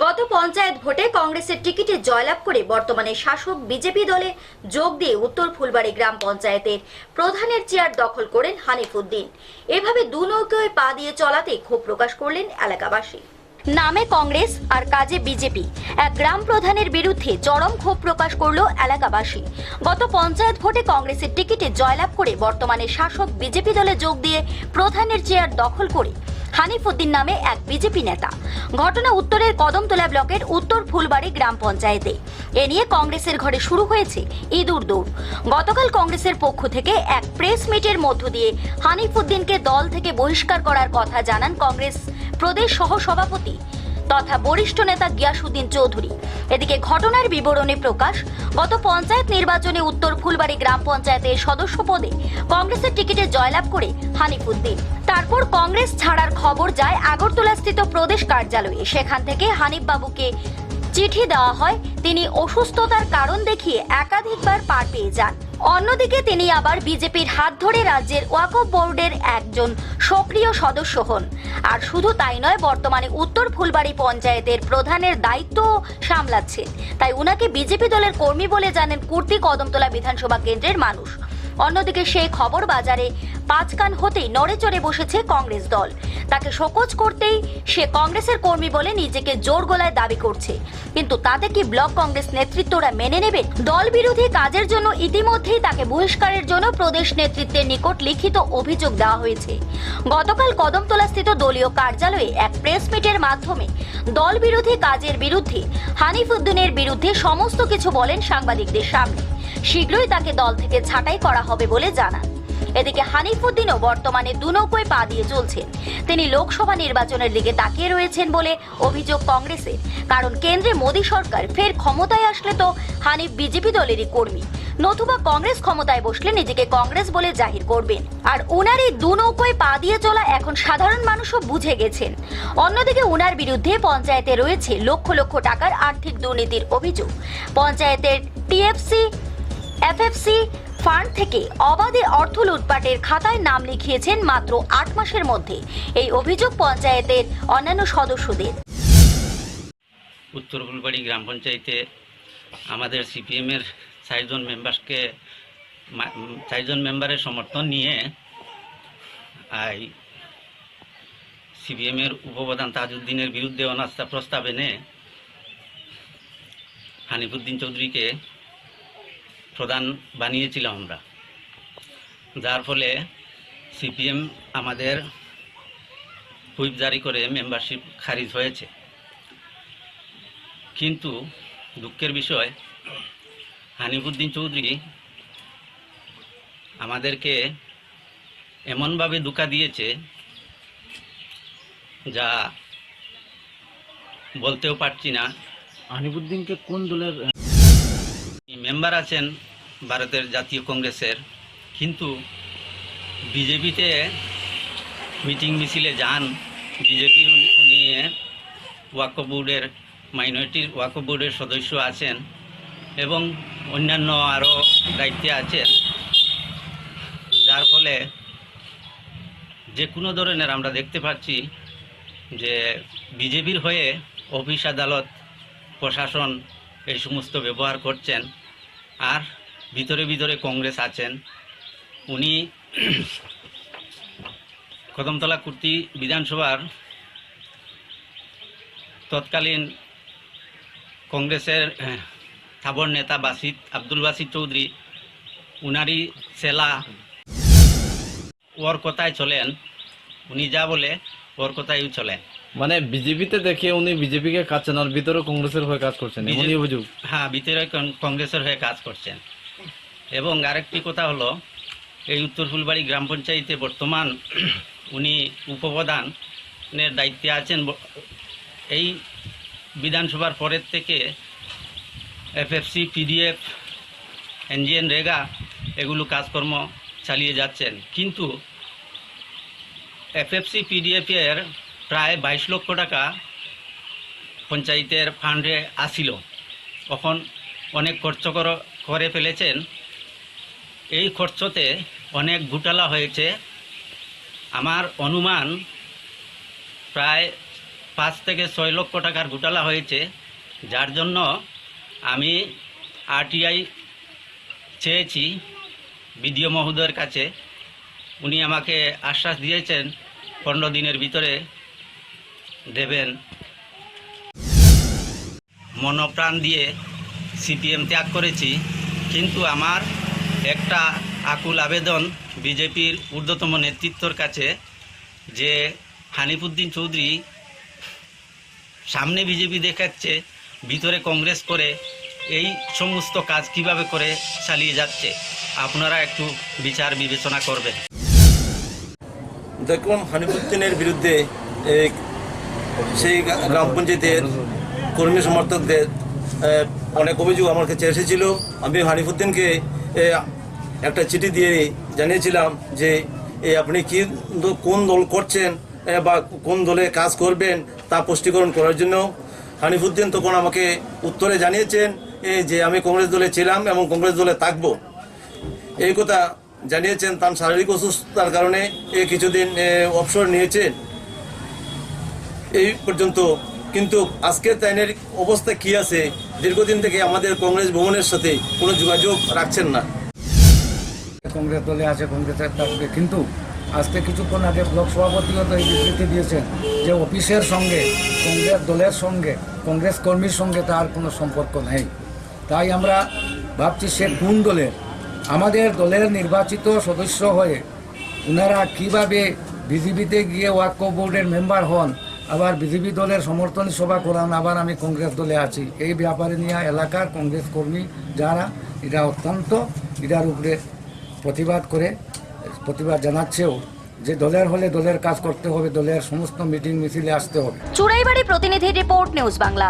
গত পঞ্চায়েত ভোটে কংগ্রেসের টিকিটে জয়লাভ করে বর্তমানে শাসক বিজেপি দলে যোগ দিয়ে উত্তর ফুলবাড়ি গ্রাম পঞ্চায়েতের প্রধানের চেয়ার দখল করেন হানিফুদ্দিন এভাবে দু নৌকোয় পা দিয়ে চলাতে ক্ষোভ প্রকাশ করলেন এলাকাবাসী। নামে কংগ্রেস আর কাজে বিজেপি। এক গ্রাম প্রধানের বিরুদ্ধে চরম ক্ষোভ প্রকাশ করল এলাকাবাসী। গত পঞ্চায়েত ভোটে কংগ্রেসের টিকিটে জয়লাভ করে বর্তমানে শাসক বিজেপি দলে যোগ দিয়ে প্রধানের চেয়ার দখল করে হানিফুদ্দিন নামে এক বিজেপি নেতা। ঘটনা উত্তরের কদমতলা ব্লকের উত্তর ফুলবাড়ি গ্রাম পঞ্চায়েতে। এ নিয়ে কংগ্রেসের ঘরে শুরু হয়েছে ইঁদুর দৌড়। গতকাল কংগ্রেসের পক্ষ থেকে এক প্রেস মিটের মধ্য দিয়ে হানিফুদ্দিনকে দল থেকে বহিষ্কার করার কথা জানান কংগ্রেস প্রদেশ সহ সভাপতি। তথা বরিষ্ঠ নেতা গিয়াসুদ্দিন চৌধুরী। এদিকে ঘটনার বিবরণে প্রকাশ, গত পঞ্চায়েত নির্বাচনে উত্তর ফুলবাড়ি গ্রাম পঞ্চায়েতের সদস্য পদে কংগ্রেসের টিকিটে জয়লাভ করে হানিফুদ্দিন। তারপর কংগ্রেস ছাড়ার খবর যায় আগরতলাস্থিত প্রদেশ কার্যালয়ে। সেখান থেকে হানিফ বাবুকে চিঠি দেওয়া হয়। তিনি অসুস্থতার কারণ দেখিয়ে একাধিকবার পার পেয়ে যান। অন্যদিকে তিনি আবার বিজেপির হাত ধরে রাজ্যের ওয়াকফ বোর্ডের একজন সক্রিয় সদস্য হন। আর শুধু তাই নয়, বর্তমানে উত্তর ফুলবাড়ি পঞ্চায়েতের প্রধানের দায়িত্ব সামলাচ্ছেন তাই উনাকে বিজেপি দলের কর্মী বলে জানেন কুর্তি কদমতলা বিধানসভা কেন্দ্রের মানুষ। অন্যদিকে সেই খবর বাজারে পাঁচকান হতেই নড়ে চড়ে বসেছে কংগ্রেস দল। তাকে শোকজ করতেই সে কংগ্রেসের কর্মী বলে নিজেকে জোর গলায় দাবি করছে। কিন্তু তাতে কি ব্লক কংগ্রেস নেতৃত্বরা মেনে নেবে দল বিরোধী কাজের জন্য ইতিমধ্যেই তাকে বহিষ্কারের জন্য প্রদেশ নেতৃত্বের নিকট লিখিত অভিযোগ দেওয়া হয়েছে। গতকাল কদমতলাস্থিত দলীয় কার্যালয়ে এক প্রেস মিটের মাধ্যমে দল বিরোধী কাজের বিরুদ্ধে হানিফুদ্দিনের বিরুদ্ধে সমস্ত কিছু বলেন সাংবাদিকদের সামনে। শীঘ্রই তাকে দল থেকে ছাঁটাই করা হবে বলে জানান। এদিকে হানিফুদ্দিনও বর্তমানে দুনৌকোয় পা দিয়ে চলছেন। তিনি লোকসভা নির্বাচনের দিকে তাকিয়ে রয়েছেন বলে অভিযোগ কংগ্রেসের। কারণ কেন্দ্রে মোদী সরকার ফের ক্ষমতায় আসলে তো হানিফ বিজেপি দলেরই কর্মী। নতুবা কংগ্রেস ক্ষমতায় বসলে নিজেকে কংগ্রেস বলে জাহির করবেন। আর উনার এই দু নৌকোয় পা দিয়ে চলা এখন সাধারণ মানুষও বুঝে গেছেন। অন্যদিকে উনার বিরুদ্ধে পঞ্চায়েতে রয়েছে লক্ষ লক্ষ টাকার আর্থিক দুর্নীতির অভিযোগ। পঞ্চায়েতের টিএফসি এফএফসি ফান্ড থেকে অবাধে অর্থ লুটপাটের খাতায় নাম লিখিয়েছেন মাত্র আট মাসের মধ্যে। এই অভিযোগ পঞ্চায়েতের অন্যান্য সদস্যদের। উত্তর ফুলবাড়ি গ্রাম পঞ্চায়েতে আমাদের সিপিএমের চারজন মেম্বারকে চারজন মেম্বারের সমর্থন নিয়ে আই সিপিএমের উপপ্রধান তাজউদ্দিনের বিরুদ্ধে অনাস্থা প্রস্তাব এনে হানিফুদ্দিন চৌধুরীকে প্রধান বানিয়েছিলাম আমরা। যার ফলে সিপিএম আমাদের হুইপ জারি করে মেম্বারশিপ খারিজ হয়েছে। কিন্তু দুঃখের বিষয়, হানিফুদ্দিন চৌধুরী আমাদেরকে এমনভাবে ধোকা দিয়েছে যা বলতেও পারছি না। হানিফুদ্দিনকে কোন দলের মেম্বার আছেন ভারতের জাতীয় কংগ্রেসের, কিন্তু বিজেপিতে মিটিং মিছিলে যান বিজেপির নিয়ে ওয়াকফ বোর্ডের মাইনরিটির ওয়াকফ বোর্ডের সদস্য আছেন এবং অন্যান্য আরও দায়িত্বে আছেন। যার ফলে যে কোনো ধরনের আমরা দেখতে পাচ্ছি যে বিজেপির হয়ে অফিস আদালত, প্রশাসন এই সমস্ত ব্যবহার করছেন। আর ভিতরে ভিতরে কংগ্রেস আছেন। উনি কদমতলা কুর্তি বিধানসভার তৎকালীন কংগ্রেসের আহ, থাবর নেতা বাসিত আব্দুল বাসিত চৌধুরী উনারই সেলা ওর কথায় চলেন। উনি যা বলে ওর কথাই চলেন মানে বিজেপিতে দেখে উনি বিজেপিকে কাটছেন আর ভিতরে কংগ্রেসের হয়ে কাজ করছেন বিজেপি- অভিযোগ। হ্যাঁ ভিতরে কংগ্রেসের হয়ে কাজ করছেন। এবং আরেকটি কথা হলো এই উত্তর ফুলবাড়ি গ্রাম পঞ্চায়েতে বর্তমান উনি উপপ্রধানের দায়িত্বে আছেন এই বিধানসভার পরের থেকে এফএফসি পিডিএফ এনজিএন রেগা এগুলো কাজকর্ম চালিয়ে যাচ্ছেন। কিন্তু এফএফসি পিডিএফের প্রায় বাইশ লক্ষ টাকা পঞ্চায়েতের ফান্ডে আসিল। তখন অনেক খরচ কর- করে ফেলেছেন। এই খরচতে অনেক ঘুটালা হয়েছে। আমার অনুমান প্রায় পাঁচ থেকে ছয় লক্ষ টাকার ঘোটালা হয়েছে। যার জন্য আমি আরটিআই চেয়েছি বিডিও মহোদয়ের কাছে। উনি আমাকে আশ্বাস দিয়েছেন পনেরো দিনের ভিতরে দেবেন। মনপ্রাণ দিয়ে সিপিএম ত্যাগ করেছি, কিন্তু আমার একটা আকুল আবেদন বিজেপির ঊর্ধ্বতম নেতৃত্বর কাছে যে হানিফুদ্দিন চৌধুরী সামনে বিজেপি দেখাচ্ছে, ভিতরে কংগ্রেস করে, এই সমস্ত কাজ কীভাবে করে চালিয়ে যাচ্ছে, আপনারা একটু বিচার বিবেচনা করবেন। দেখুন, হানিফুদ্দিনের বিরুদ্ধে সেই গ্রা- গ্রাম পঞ্চায়েতের কর্মী সমর্থকদের অনেক অভিযোগ আমার কাছে এসেছিল। আমি হানিফুদ্দিনকে একটা চিঠি দিয়ে জানিয়েছিলাম যে আপনি কি কোন দল করছেন বা কোন দলে কাজ করবেন তা পুষ্টিকরণ করার জন্য। হানিফুদ্দিন তখন আমাকে উত্তরে জানিয়েছেন যে আমি কংগ্রেস দলে ছিলাম এবং কংগ্রেস দলে থাকব। এই কথা জানিয়েছেন, তার শারীরিক অসুস্থতার কারণে এ কিছুদিন অবসর নিয়েছেন এই পর্যন্ত, কিন্তু আজকে তাইনের অবস্থা কি আছে? দীর্ঘদিন থেকে আমাদের কংগ্রেস ভবনের সাথে কোনো যোগাযোগ রাখছেন না। কংগ্রেস দলে আছে কংগ্রেসের থাকবে। কিন্তু আজকে কিছুক্ষণ আগে ব্লক সভাপতিও তো এই বিবৃতি দিয়েছেন যে অফিসের সঙ্গে, কংগ্রেস দলের সঙ্গে, কংগ্রেস কর্মীর সঙ্গে তার কোনো সম্পর্ক নেই। তাই আমরা ভাবছি সে কোন দলের? আমাদের দলের নির্বাচিত সদস্য হয়ে ওনারা কীভাবে বিজেপিতে গিয়ে ওয়াক্য বোর্ডের মেম্বার হন, আবার বিজেপি দলের সমর্থন সভা করান, আবার আমি কংগ্রেস দলে আছি। এই ব্যাপারে নিয়ে এলাকার কংগ্রেস কর্মী যারা, এরা অত্যন্ত এটার উপরে প্রতিবাদ করে, প্রতিবাদ জানাচ্ছেও যে দলের হলে দলের কাজ করতে হবে, দলের সমস্ত মিটিং মিছিলে আসতে হবে। চুড়াইবাড়ি প্রতিনিধি রিপোর্ট, নিউজ বাংলা।